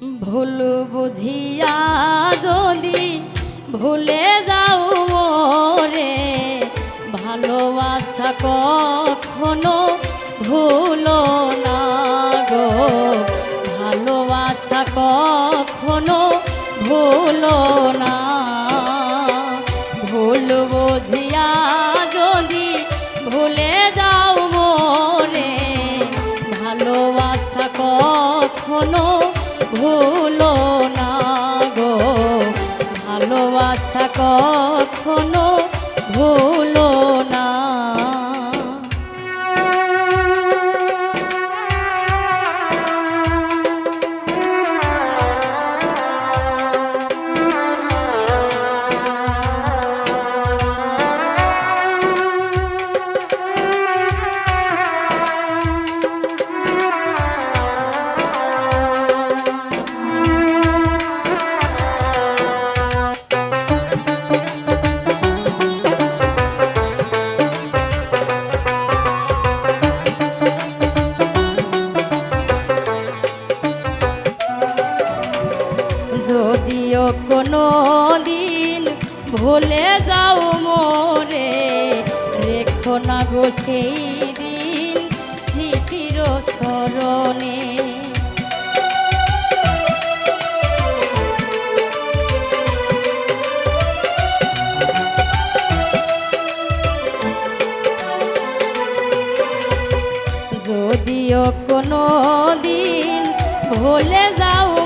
ভুল বুঝিয়া যদি ভুলে যাও রে ভালোবাসা কখনো ভুলো না গো। ভালোবাসা কখনো ভুলো না কখনো কোনো দিন ভুলে যাও মোরে। রেখো না গো সেই দিন স্মৃতির স্মরণে। যদিও কোনো দিন ভুলে যাও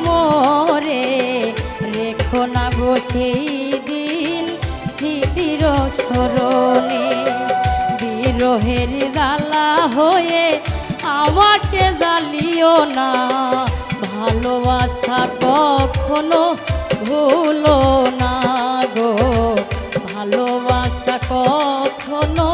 রেখো না গো সেই দিন স্মৃতির স্মরণে। বিরহের জ্বালা হয়ে আমাকে জ্বালিও না। ভালোবাসা কখনো ভুলো না গো। ভালোবাসা কখনো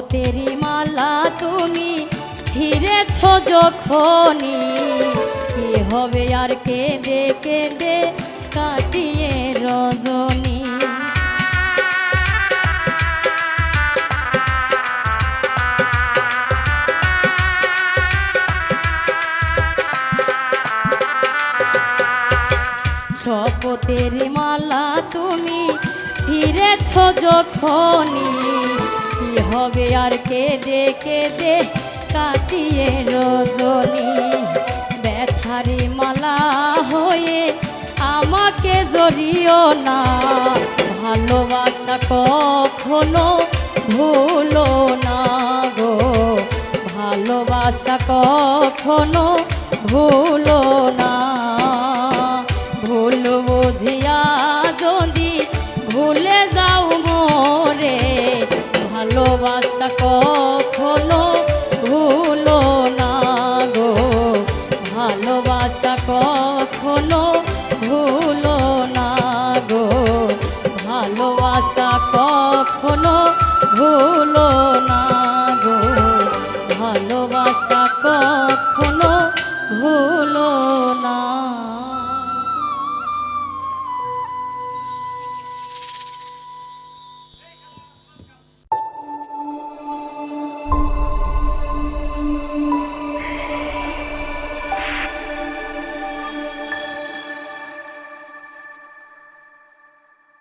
শপথেরই মালা তুমি ছিঁড়েছ যখনই। কি হবে আর কেঁদে কেঁদে কাটিয়ে রজনী। শপথের মালা তুমি ছিঁড়েছ যখনই। কি হবে আর কেঁদে কেঁদে কাটিয়ে রজনী। ব্যথারি মালা হয়ে আমাকে জড়িও না। ভালোবাসা কখনো ভুলো না গো। ভালোবাসা কখনো ভুলো ভালোবাসা কখনো